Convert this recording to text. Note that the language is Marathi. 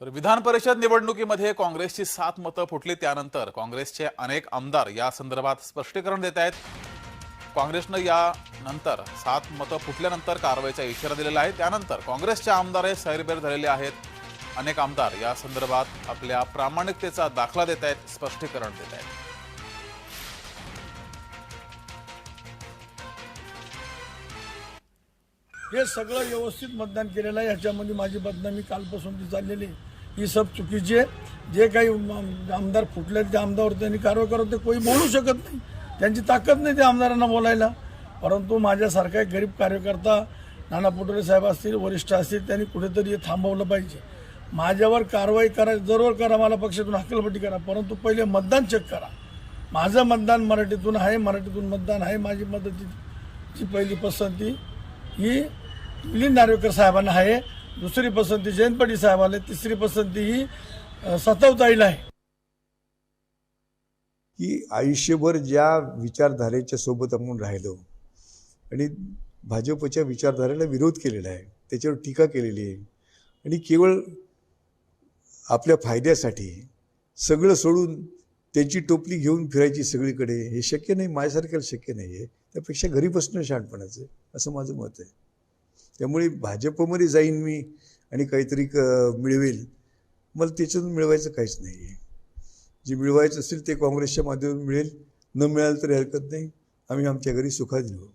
तर विधान परिषद निवडणुकीमध्ये काँग्रेसची सात मतं फुटली. त्यानंतर काँग्रेसचे अनेक आमदार या संदर्भात स्पष्टीकरण देत आहेत. काँग्रेसनं यानंतर सात मतं फुटल्यानंतर कारवाईचा इशारा दिलेला आहे. त्यानंतर काँग्रेसचे आमदार हे सैरबेर झालेले आहेत. अनेक आमदार या संदर्भात आपल्या प्रामाणिकतेचा दाखला देत आहेत स्पष्टीकरण देत आहेत. हे सगळं व्यवस्थित मतदान केलेलं आहे. ह्याच्यामध्ये माझी बदनामी कालपासून ती चाललेली आहे. ही सब चुकीची आहे. जे काही आमदार फुटले त्या आमदारवर त्यांनी कारवाई करत ते कोणी बोलू शकत नाही. त्यांची ताकद नाही त्या आमदारांना बोलायला. परंतु माझ्यासारखा एक गरीब कार्यकर्ता नाना पटोले साहेब असतील वरिष्ठ असतील त्यांनी कुठेतरी हे थांबवलं पाहिजे. माझ्यावर कारवाई करा जरूर करा मला पक्षातून हकलपट्टी करा. परंतु पहिले मतदान चेक करा. माझं मतदान मराठीतून आहे मराठीतून मतदान आहे. माझी मदतीची पहिली पसंती ही मिलिंद नार्वेकर साहेबांना आहे. दुसरी पसंती जयंत पाटील तिसरी पसंती ही सतवताईला आहे. की आयुष्यभर ज्या विचारधारेच्या सोबत आपण राहिलो आणि भाजपच्या विचारधारेला विरोध केलेला आहे त्याच्यावर टीका केलेली आहे आणि केवळ आपल्या फायद्यासाठी सगळं सोडून त्यांची टोपली घेऊन फिरायची सगळीकडे हे शक्य नाही माझ्यासारख्याला शक्य नाही आहे त्यापेक्षा घरी बसणं शहाणपणाचं आहे, असं माझं मत आहे. त्यामुळे भाजपमध्ये जाईन मी आणि काहीतरी क मिळवेल मला त्याच्यातून मिळवायचं काहीच नाही आहे जे मिळवायचं असेल ते काँग्रेसच्या माध्यमातून मिळेल न मिळालं तरी हरकत नाही. आम्ही आमच्या घरी सुखात घेऊ